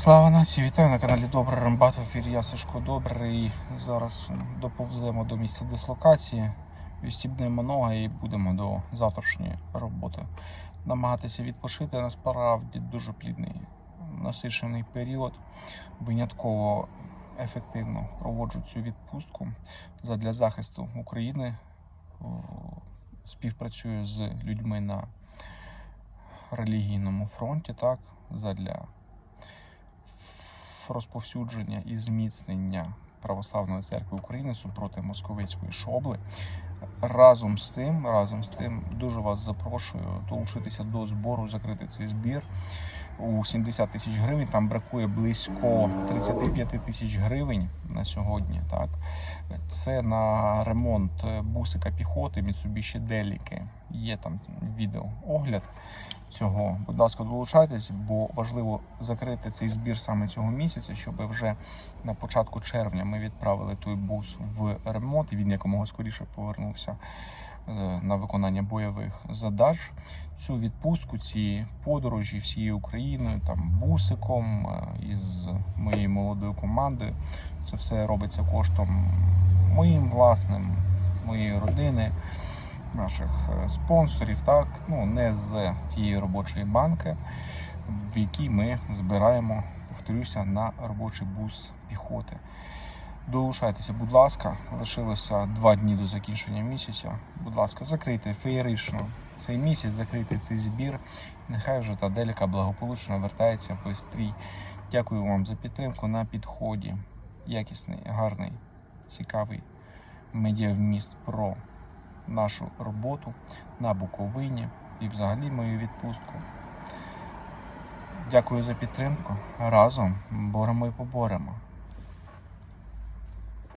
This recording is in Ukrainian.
Слава нації, вітаю на каналі Добрий Рембат. В ефірі я Сашко Добрий. Зараз доповземо до місця дислокації, відстібнемо ноги і будемо до завтрашньої роботи. Намагатися відпочити насправді дуже плідний насичений період. Винятково ефективно проводжу цю відпустку задля захисту України. Співпрацюю з людьми на релігійному фронті, так, задля розповсюдження і зміцнення Православної церкви України супроти московицької шобли. Разом з тим, разом з тим, дуже вас запрошую долучитися до збору, закрити цей збір у 70 тисяч гривень. Там бракує близько 35 тисяч гривень на сьогодні. Так, це на ремонт бусика піхоти Mitsubishi Деліки. Є там відео огляд цього. Будь ласка, долучайтесь, бо важливо закрити цей збір саме цього місяця, щоб вже на початку червня ми відправили той бус в ремонт, і він якомога скоріше повернувся на виконання бойових задач. Цю відпустку, ці подорожі всією Україною, там бусиком е, із моєю молодою командою. Це все робиться коштом моїм власним, моєї родини наших е, спонсорів, так ну не з тієї робочої банки, в якій ми збираємо, повторюся, на робочий бус піхоти. Долучайтеся, будь ласка, лишилося два дні до закінчення місяця. Будь ласка, закрийте феєрично цей місяць, закрийте цей збір. Нехай вже та деліка благополучно вертається в стрій. Дякую вам за підтримку на підході. Якісний, гарний, цікавий медіавміст про нашу роботу на Буковині і взагалі мою відпустку. Дякую за підтримку. Разом боремо і поборемо.